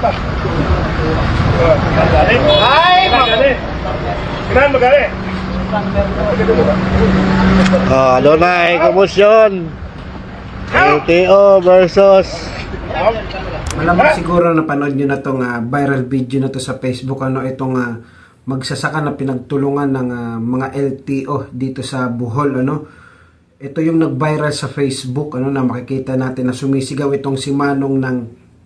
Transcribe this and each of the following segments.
pa. Oh, Magaling. Ay, magaling. Kailan magaling? Ah, Donay Kumusyon. LTO versus Malamang siguro napanood nyo na tong ah, viral video na to sa Facebook ano itong ah, magsasaka na pinagtulungan ng ah, mga LTO dito sa Bohol ano. Ito yung nag-viral sa Facebook ano na makikita natin na sumisigaw itong si Manong ng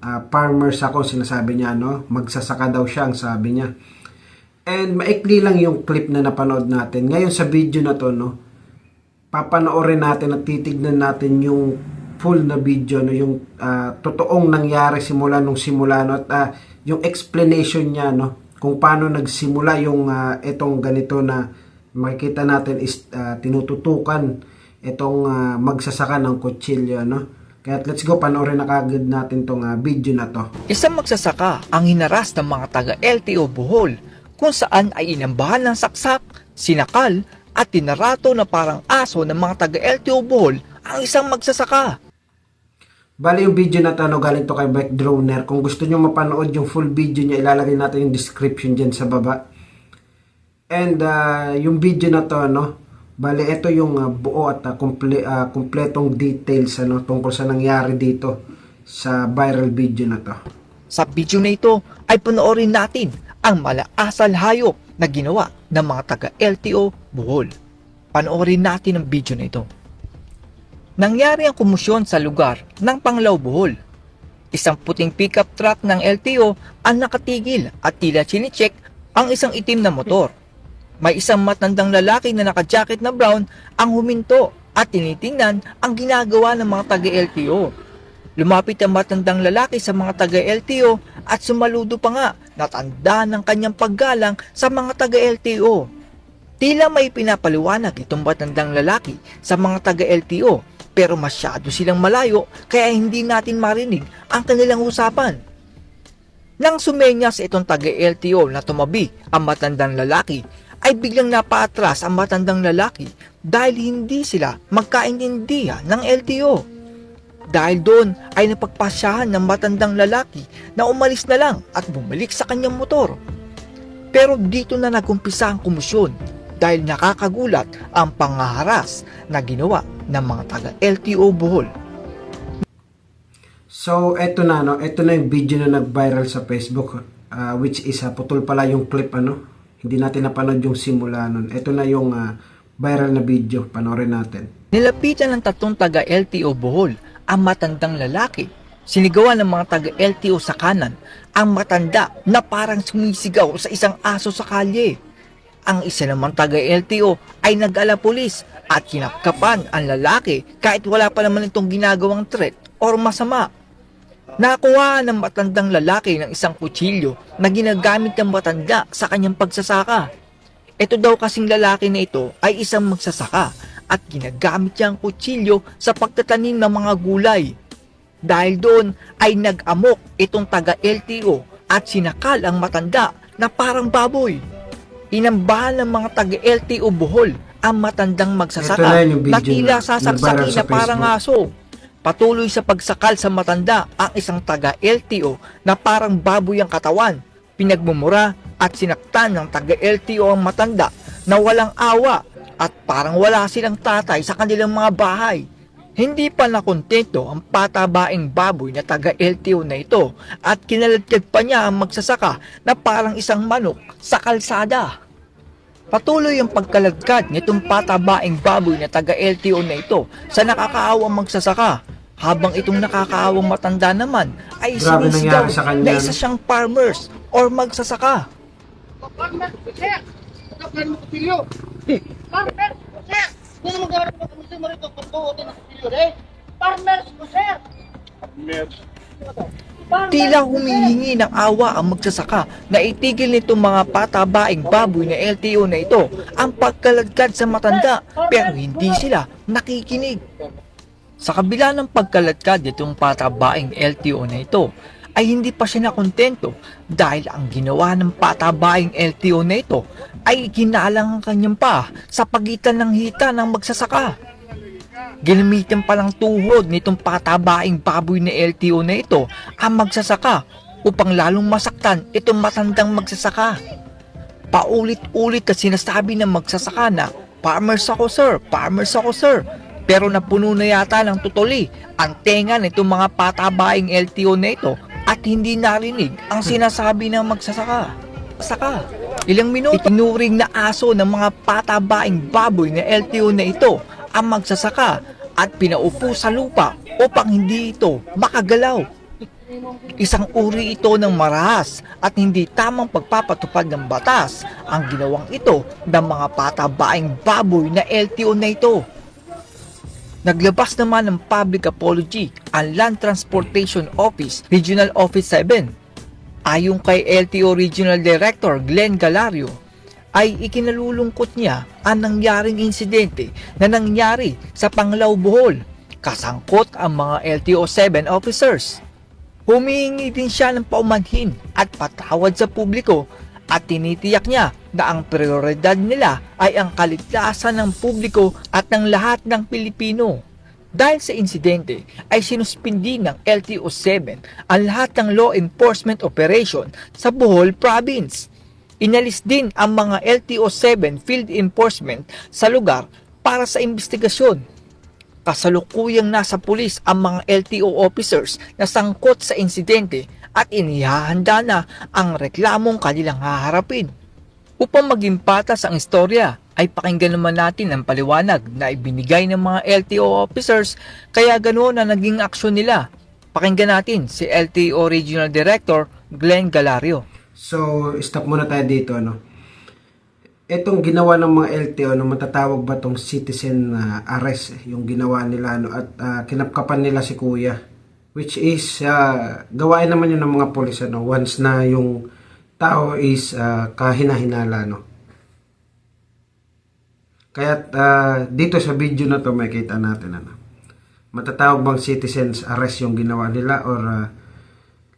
ah, farmers ako sinasabi niya no. Magsasaka daw siya ang sabi niya. And maikli lang yung clip na napanood natin. Ngayon sa video na to no, papanoorin natin at titignan natin yung full na video no yung ah, totoong nangyari simula nung simula no at ah, yung explanation niya no kung paano nagsimula yung ah, itong ganito na makikita natin is ah, tinututukan itong ah, magsasaka ng kutsilyo no kaya let's go panoorin na kagad natin tong ah, video na to Isang magsasaka ang hinaras ng mga taga-LTO Bohol kung saan ay inambahan ng saksak, sinakal at tinarato na parang aso ng mga taga-LTO Bohol ang isang magsasaka. Bali yung video na to, ano, galing to kay Bike Droner. Kung gusto nyo mapanood yung full video niya, ilalagay natin yung description dyan sa baba. And ah, yung video na to, no, bali ito yung ah, buo at ah, komple- ah, kumpletong details ano, tungkol sa nangyari dito sa viral video na to. Sa video na ito ay panoorin natin ang malaasal hayop na ginawa ng mga taga-LTO Bohol. Panoorin natin ang video na ito. Nangyari ang kumusyon sa lugar ng Panglao Bohol. Isang puting pickup truck ng LTO ang nakatigil at tila chinecheck ang isang itim na motor. May isang matandang lalaki na nakajacket na brown ang huminto at tinitingnan ang ginagawa ng mga taga-LTO. Lumapit ang matandang lalaki sa mga taga-LTO at sumaludo pa nga na tanda ng kanyang paggalang sa mga taga-LTO. Tila may pinapaliwanag itong matandang lalaki sa mga taga-LTO pero masyado silang malayo kaya hindi natin marinig ang kanilang usapan. Nang sumenyas itong taga-LTO na tumabi ang matandang lalaki, ay biglang napaatras ang matandang lalaki dahil hindi sila magkaintindihan ng LTO. Dahil doon ay napagpasyahan ng matandang lalaki na umalis na lang at bumalik sa kanyang motor. Pero dito na nagumpisa ang kumusyon dahil nakakagulat ang pangaharas na ginawa ng mga taga-LTO Bohol. So, eto na, no? Eto na yung video na nag-viral sa Facebook, ah, which is, ah, putol pala yung clip, ano? Hindi natin napanood yung simula nun. Eto na yung ah, viral na video. Panoorin natin. Nilapitan ng tatlong taga-LTO Bohol ang matandang lalaki. Sinigawan ng mga taga-LTO sa kanan ang matanda na parang sumisigaw sa isang aso sa kalye. Ang isa namang taga-LTO ay nag-ala pulis at kinapkapan ang lalaki kahit wala pa naman itong ginagawang threat or masama. Nakuha ng matandang lalaki ng isang kutsilyo na ginagamit ng matanda sa kanyang pagsasaka. Ito daw kasing lalaki na ito ay isang magsasaka at ginagamit niya ang kutsilyo sa pagtatanim ng mga gulay. Dahil doon ay nag-amok itong taga-LTO at sinakal ang matanda na parang baboy. Inambahan ng mga taga-LTO Bohol ang matandang magsasaka na na tila na sasaksaki nag-viral sa na parang aso. Patuloy sa pagsakal sa matanda ang isang taga-LTO na parang baboy ang katawan. Pinagmumura at sinaktan ng taga-LTO ang matanda na walang awa at parang wala silang tatay sa kanilang mga bahay. Hindi pa nakontento ang patabaing baboy na taga-LTO na ito at kinaladkad pa niya ang magsasaka na parang isang manok sa kalsada. Patuloy ang pagkaladkad nitong patabaing baboy na taga-LTO na ito sa nakakaawang magsasaka habang itong nakakaawang matanda naman ay Grabe sinisigaw nangyari sa kanya, na isa siyang farmers or magsasaka. Partner, sir! Kaplan mo kutilyo! Partner, sir! Hindi naman gawin mo kami sa marito kung buutin ang kutilyo, eh! Partner, sir! Tila humihingi ng awa ang magsasaka na itigil nitong mga patabaing baboy na LTO na ito ang pagkaladkad sa matanda pero hindi sila nakikinig. Sa kabila ng pagkaladkad nitong patabaing LTO na ito ay hindi pa siya nakontento dahil ang ginawa ng patabaing LTO na ito ay ginalang ang kanyang pa sa pagitan ng hita ng magsasaka. Ginamitan pa lang tuhod nitong patabaing baboy na LTO na ito ang magsasaka upang lalong masaktan itong matandang magsasaka. Paulit-ulit na sinasabi ng magsasaka na, Farmers ako sir, farmers ako sir. Pero napuno na yata ng tutuli ang tenga nitong mga patabaing LTO na ito at hindi narinig ang sinasabi ng magsasaka. Saka, ilang minuto, itinuring na aso ng mga patabaing baboy na LTO na ito ang magsasaka at pinaupo sa lupa upang hindi ito makagalaw. Isang uri ito ng marahas at hindi tamang pagpapatupad ng batas ang ginawang ito ng mga patabaing baboy na LTO na ito. Naglabas naman ng public apology ang Land Transportation Office Regional Office 7. Ayon kay LTO Regional Director Glenn Galario, ay ikinalulungkot niya ang nangyaring insidente na nangyari sa Panglao Bohol. Kasangkot ang mga LTO 7 officers. Humihingi din siya ng paumanhin at patawad sa publiko at tinitiyak niya na ang prioridad nila ay ang kaligtasan ng publiko at ng lahat ng Pilipino. Dahil sa insidente ay sinuspindi ng LTO-7 ang lahat ng law enforcement operation sa Bohol Province. Inalis din ang mga LTO-7 field enforcement sa lugar para sa investigasyon kasalukuyang nasa pulis ang mga LTO officers na sangkot sa insidente at inihahanda na ang reklamong kanilang haharapin. Upang maging patas ang istorya, ay pakinggan naman natin ang paliwanag na ibinigay ng mga LTO officers kaya ganoon na naging aksyon nila. Pakinggan natin si LTO Regional Director Glenn Galario. So, stop muna tayo dito, no? Itong ginawa ng mga LTO, no, matatawag ba tong citizen ah, arrest, eh, yung ginawa nila, no, at ah, kinapkapan nila si Kuya. Which is, ah, gawain naman yun ng mga polis, ano, once na yung tao is ah, kahina-hinala, no. Kaya ah, dito sa video na to, makita natin, ano, matatawag bang citizens arrest yung ginawa nila or ah,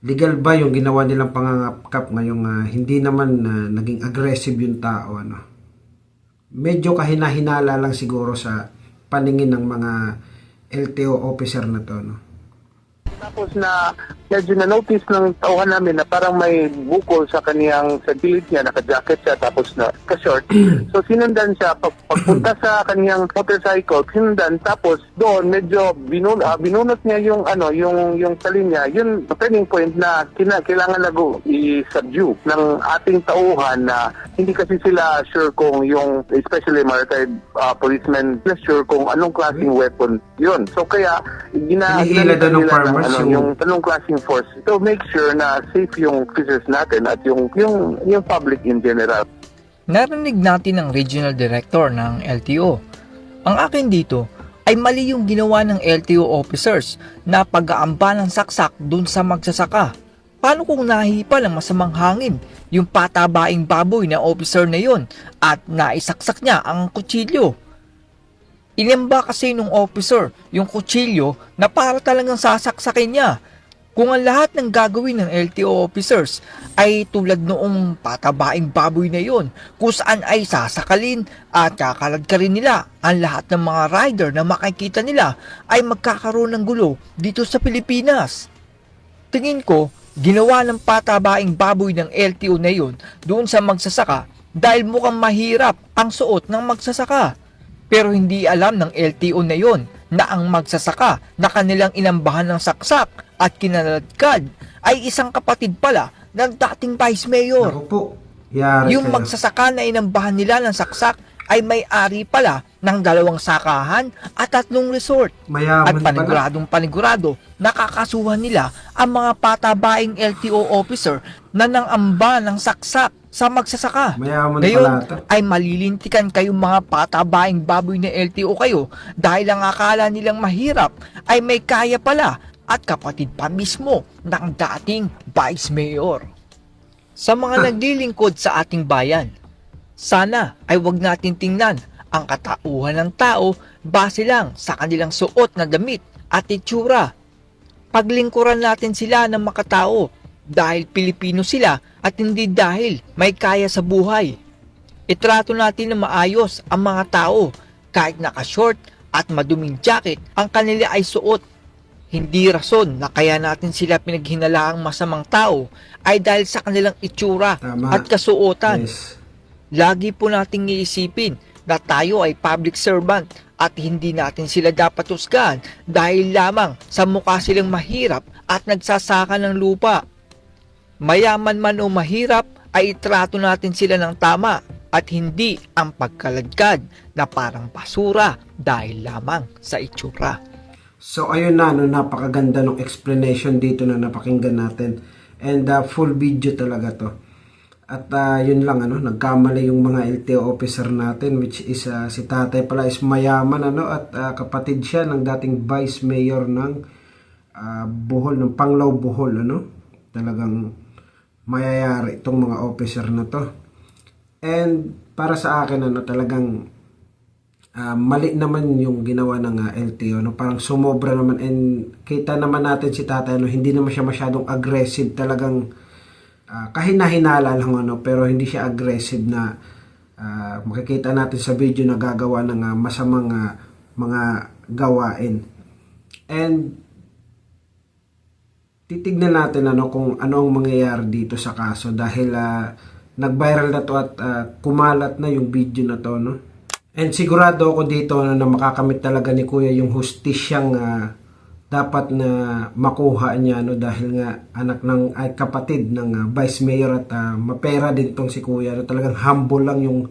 legal ba yung ginawa nilang pangangapkap ngayong ah, hindi naman ah, naging aggressive yung tao ano? Medyo kahina-hinala lang siguro sa paningin ng mga LTO officer na to no Tapos na medyo na-notice ng tauhan namin na parang may bukol sa kaniyang sa gilid niya, naka-jacket siya tapos na ka-short. so sinundan siya pag, pagpunta sa kaniyang motorcycle, sinundan tapos doon medyo binun, ah, binunot niya yung ano, yung yung salin niya. Yun turning point na kina, kailangan lago i-subdue ng ating tauhan na hindi kasi sila sure kung yung especially mga retired ah, policemen na sure kung anong klaseng weapon yun. So kaya gina, ng nila farmers ano, yung- yung anong klaseng force to make sure na safe yung officers natin at yung yung yung public in general. Narinig natin ang regional director ng LTO. Ang akin dito ay mali yung ginawa ng LTO officers na pag-aamba ng saksak dun sa magsasaka. Paano kung nahipa ng masamang hangin yung patabaing baboy na officer na yon at naisaksak niya ang kutsilyo? Inamba kasi nung officer yung kutsilyo na para talagang sasaksakin niya. Kung ang lahat ng gagawin ng LTO officers ay tulad noong patabaing baboy na yon, kung saan ay sasakalin at kakaladkarin nila ang lahat ng mga rider na makikita nila ay magkakaroon ng gulo dito sa Pilipinas. Tingin ko, ginawa ng patabaing baboy ng LTO na yon doon sa magsasaka dahil mukhang mahirap ang suot ng magsasaka. Pero hindi alam ng LTO na yon na ang magsasaka na kanilang inambahan ng saksak at kinaladkad ay isang kapatid pala ng dating Vice Mayor. Ako po yari Yung kayo. magsasaka na inambahan nila ng saksak ay may-ari pala ng dalawang sakahan at tatlong resort. mayaman At paniguradong panigurado, nakakasuhan nila ang mga patabaing LTO officer na nangamba ng saksak sa magsasaka. mayaman Ngayon ay malilintikan kayong mga patabaing baboy na LTO kayo dahil ang akala nilang mahirap ay may kaya pala at kapatid pa mismo ng dating Vice Mayor. Sa mga naglilingkod sa ating bayan, sana ay wag natin tingnan ang katauhan ng tao base lang sa kanilang suot na damit at itsura. Paglingkuran natin sila ng makatao dahil Pilipino sila at hindi dahil may kaya sa buhay. Itrato natin na maayos ang mga tao kahit naka-short at maduming jacket ang kanila ay suot. Hindi rason na kaya natin sila pinaghinalaang masamang tao ay dahil sa kanilang itsura Tama. at kasuotan. Yes. Lagi po nating iisipin na tayo ay public servant at hindi natin sila dapat husgahan dahil lamang sa mukha silang mahirap at nagsasaka ng lupa. Mayaman man o mahirap ay itrato natin sila ng tama at hindi ang pagkaladkad na parang basura dahil lamang sa itsura. So ayun na, no, napakaganda ng explanation dito na napakinggan natin. And uh, full video talaga to. At uh, yun lang, ano, nagkamali yung mga LTO officer natin which is uh, si tatay pala is mayaman ano, at uh, kapatid siya ng dating vice mayor ng uh, Bohol, ng Panglao Bohol. Ano? Talagang mayayari itong mga officer na to. And para sa akin, ano, talagang Ah, mali naman yung ginawa ng ah, LTO no? Parang sumobra naman. And kita naman natin si tatay no? Hindi naman siya masyadong aggressive talagang ah, kahina-hinala lang ano? Pero hindi siya aggressive na ah, makikita natin sa video na gagawa ng ah, masamang ah, mga gawain. And titignan natin ano kung ano ang mangyayari dito sa kaso dahil ah, nag-viral na to at ah, kumalat na yung video na to no? And sigurado ako dito na, na makakamit talaga ni Kuya yung hustisyang ah, dapat na makuha niya no dahil nga anak ng ay kapatid ng ah, Vice Mayor at ah, mapera din tong si Kuya no talagang humble lang yung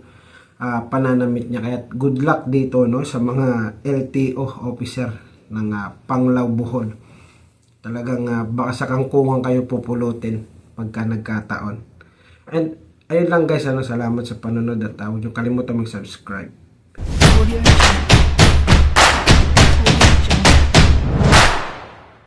ah, pananamit niya. Kaya good luck dito no sa mga LTO officer ng ah, Panglao Bohol talagang ah, baka sa kangkungan kayo pupulutin pagka nagkataon and ayun lang guys ano salamat sa panonood at uh, huwag niyo kalimutan mag-subscribe.